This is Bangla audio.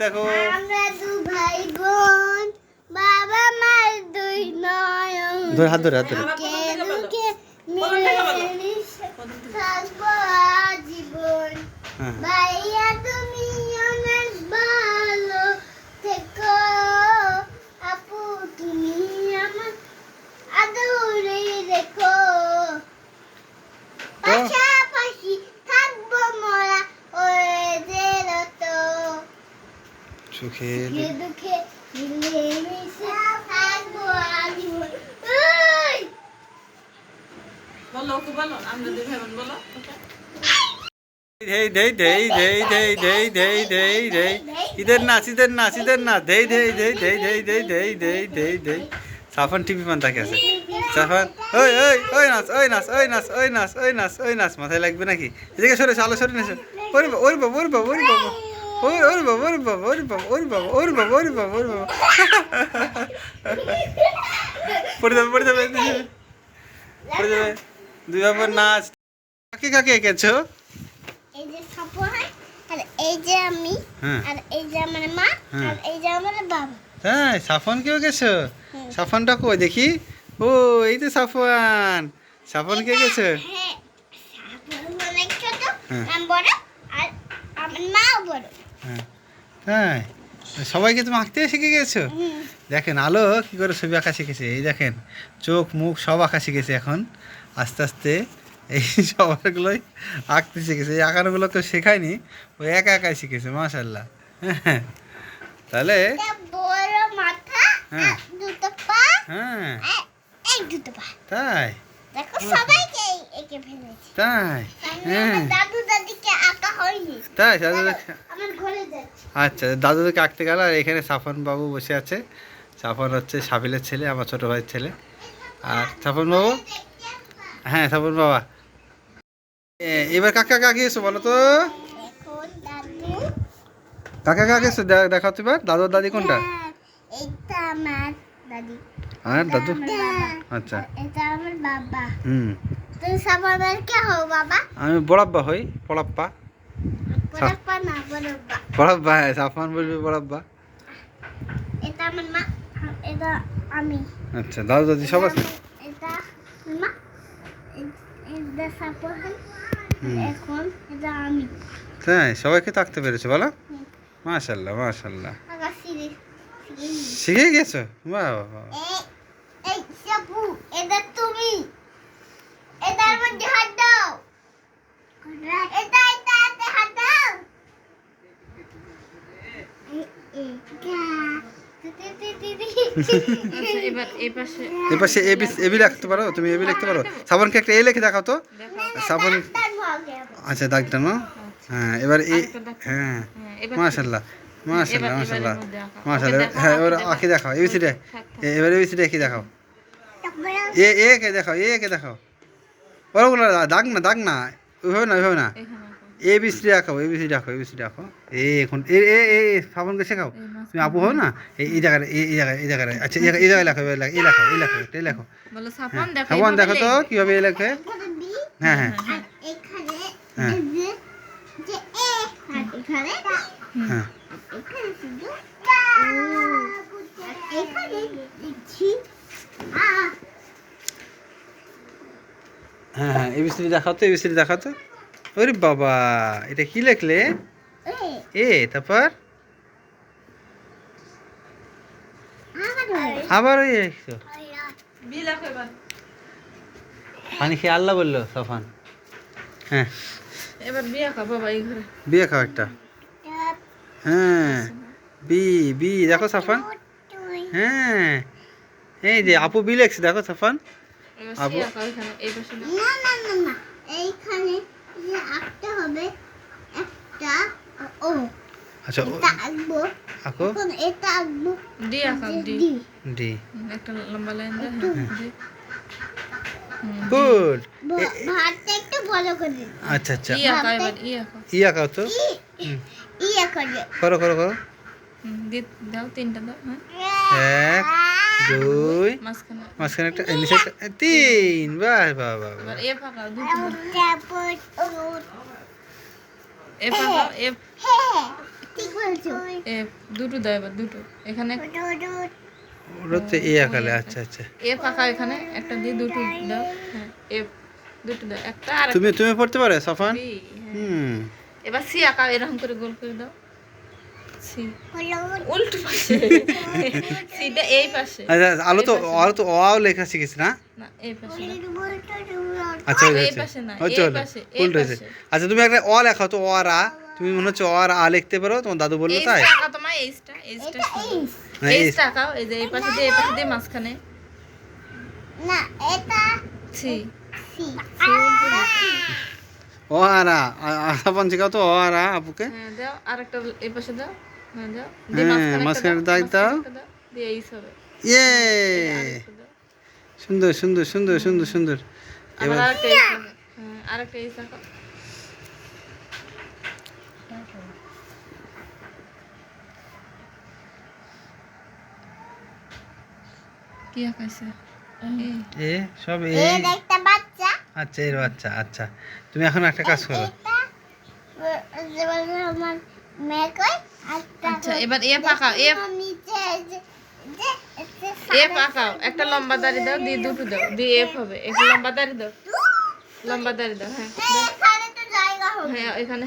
দেখো। আমরা দু ভাই বোন বাবা মার দুই নয়ন। ধরে হাত ধরে হাত ধরে। আজীবন? হ্যাঁ। ভাইয়া তুমি অনেক ভালো থেকো। আপু তুমি আমার আদরে রেখো। সুখে দুঃখে দুঃখে মিলেমিশে থাকব আজীবন ওই! বলো বলো আমরা দুই ভাই বোন বলো ধেই ধেই ধেই ধেই ধেই ধেই ধেই ধেই ধেই নাচ নাচ নাচ ধেই ধেই ধেই ধেই ধেই ধেই ধেই ধেই ধেই ধেই সাফন টিভি পান তাকে আছে সাফন ওই ওই ওই নাচ ওই নাচ ওই নাচ ওই নাচ ওই নাচ ওই নাচ মাথায় লাগবে নাকি এদিকে সরে আলো সরে নেছো ওরে বাবা ওরে বাবা ওরে বাবা ওরে ওরে বাবা ওরে বাবা ওরে বাবা ওরে বাবা ওরে বাবা ওরে বাবা ওরে বাবা পড়ে যাবে পড়ে যাবে পড়ে যাবে দুই বাবার নাচ কাকে কাকে এঁকেছো এই যে সাপোহান আর এই যে আমি হ্যাঁ আর এই যে আমার মা হ্যাঁ। আর এই যে আমার বাবা হ্যাঁ সাফন কেউ গেছো। সাফনটা কই দেখি ও এই তো সাফন সাফন কে গেছে হ্যাঁ সাপোহান অনেক ছোট হ্যাঁ। আমি বড় আর আমার মাও বড় হ্যাঁ। হ্যাঁ সবাইকে তুমি আঁকতে শিখে গেছো? দেখেন আলো কি করে ছবি আঁকা শিখেছে এই দেখেন চোখ মুখ সব আঁকা শিখেছে এখন। আস্তে আস্তে এই সবারগুলোই আঁকতে শিখেছে। এই আঁকানোগুলো কেউ শেখায়নি ও একা একাই শিখেছে মাশাল্লাহ হ্যাঁ। তাহলে হ্যাঁ। হ্যাঁ। এই দুটো পা। তাই? তাই। হ্যাঁ। তাই দাদু আচ্ছা দাদুদেরকে আঁকতে গেল আর এখানে সাফন বাবু বসে আছে। সাফন হচ্ছে সাবিলের ছেলে আমার ছোট ভাইয়ের ছেলে। আর সাফন বাবু হ্যাঁ সাফন বাবা এবার কাকা কাকে এসো বলো তো। কাকা কাকে এসো দে- দেখাও তো এবার। দাদু দাদি কোনটা? দাদি হ্যাঁ দাদু। আচ্ছা। এটা আমার বাবা হুম। তুমি সাবানের কে হও বাবা। আমি বড়াব্বা হই বড়প্পা বড়াব্বা হ্যাঁ সাফন বলবি বড়াব্বা। এটা আমার মা এটা আমি। আচ্ছা দাদু দাদি সব আছে? এটা মা এটা সাপোহান এখন এটা আমি। তাই সবাইকে থাকতে পেরেছ বলো। মাশাল্লাহ মাশাল্লাহ। শিখে গেছো? বাহ বাহ, এটা তুমি। এটার মধ্যে হাত দাও। এটা এটা এতে হাত দাও এবার এই পাশে এবার সে এবি এবি লিখতে পারো তুমি এবি লিখতে পারো সাবনকে একটা এ লিখে দেখাও তো সাবন আচ্ছা দাগটা না হ্যাঁ এবার এ দাগ। হ্যাঁ হ্যাঁ মাশাল্লাহ মাশাল্লাহ মাশাল্লাহ আঁকা। মাশাল্লাহ হ্যাঁ এবার। আঁকি দেখাও থাক। এবার এবিসিডি কি দেখাও এ এ কে দেখাও এ কে দেখাও ওরগুলো দাগ না দাগ না ওইভাবে না ওইভাবে না আঁকো। এ বি সি রাখো এ বি সি রাখো এ বি সি রাখো এ এখন এ এ এ শ্রাবণকে শেখাও? তুমি আপু হও না? এই এই জায়গায় এই জায়গায় এই জায়গায় আচ্ছা এই জায়গায়- এই জায়গায় লেখো এই লেখো এই লেখো এই লেখো। বলো সাফন দেখো শ্রাবণ দেখো তো। কীভাবে এ লেখে হ্যাঁ হ্যাঁ। হ্যাঁ। এই যে যে এ আর এখানে হ্যাঁ। এখানে শুধু ও আর এখানে লিখছি আ। হ্যাঁ হ্যাঁ এবিসিডি দেখাও তো এবিসিডি দেখাও তো। ওরে বাবা এটা কি লেখলে? এ এ তারপর? আবার ওই লিখছো বি লেখো এবার পানি খেয়ে আল্লাহ বলল সফান। হ্যাঁ। এবার বিয়ে আঁকা বাবা এই ঘরে। বিয়ে খাও একটা। হ্যাঁ বি বি দেখো সাফান। হ্যাঁ। এই যে আপু বি লেখছে দেখো সাফান। এবার আবু। সি আঁকা এখানে এই পাশে। না। না না না না এইখানে আঁকতে হবে। একটা ও আচ্ছা আঁকবো। আঁকো। এটা আঁকবো। ডি আঁকা ডি। ডি। ডি। একটা লম্বা লাইন দে হ্যাঁ ডি। হুম, গুড। ভাতটা একটু বড় করে আচ্ছা আচ্ছা। ই আঁকা এবার ই আঁকা। ই আঁকাও তো? ই ই করো করো করো। দাও তিনটা দাও হ্যাঁ এক দুই মাঝখানে। একটা নিচে একটা তিন বাহ। এ ফাঁকা দুটো দাও। এ ফাঁকা এ এবার দুটো। এখানে ওটা হচ্ছে এ আকালে আচ্ছা আচ্ছা। এফ আঁকা এখানে একটা দিয়ে দুটো দাও। হ্যাঁ এফ দুটো দাও। একটা আর তুমি তুমি পড়তে পারো সাফান? হ্যাঁ। হুম। এবার সি আঁকা এরকম করে গোল করে দাও। উল্টো পাশে। সিটা এই পাশে। আচ্ছা আলো তো আলো তো অও লেখা শিখেছে না? না এই পাশে আচ্ছা এই পাশে না, এই পাশে, উল্টো হয়েছে। আচ্ছা তুমি একটা অ লেখো তো অ আ তুমি মনে হচ্ছে অ আর আ লিখতে পারো তোমার দাদু বলল তাই? আঁকা তোমার এইচটা এইচটা এই- এই যে এই পাশে দিয়ে এই পাশে দিয়ে মাঝখানে। না এটা সি। সি। ও আর আ আ- আ শেখাও তো আর আপুকে। হ্যাঁ দাও আরেকটা এই পাশে দাও। হ্যাঁ মাঝখানে দাও। ইয়ে! সুন্দর সুন্দর সুন্দর সুন্দর সুন্দর। আরেকটা হ্যাঁ কি আঁকাইছে এ সব এ একটা বাচ্চা আচ্ছা এর বাচ্চা আচ্ছা। তুমি এখন একটা কাজ করো। আমার মেয়ে কই? আচ্ছা এবার এ আঁকাও এ এফ আঁকাও একটা লম্বা দাড়ি দাও দিয়ে দুটো দাও দিয়ে এফ হবে একটা লম্বা দাড়ি দাও লম্বা দাড়ি দাও হ্যাঁ হ্যাঁ এখানে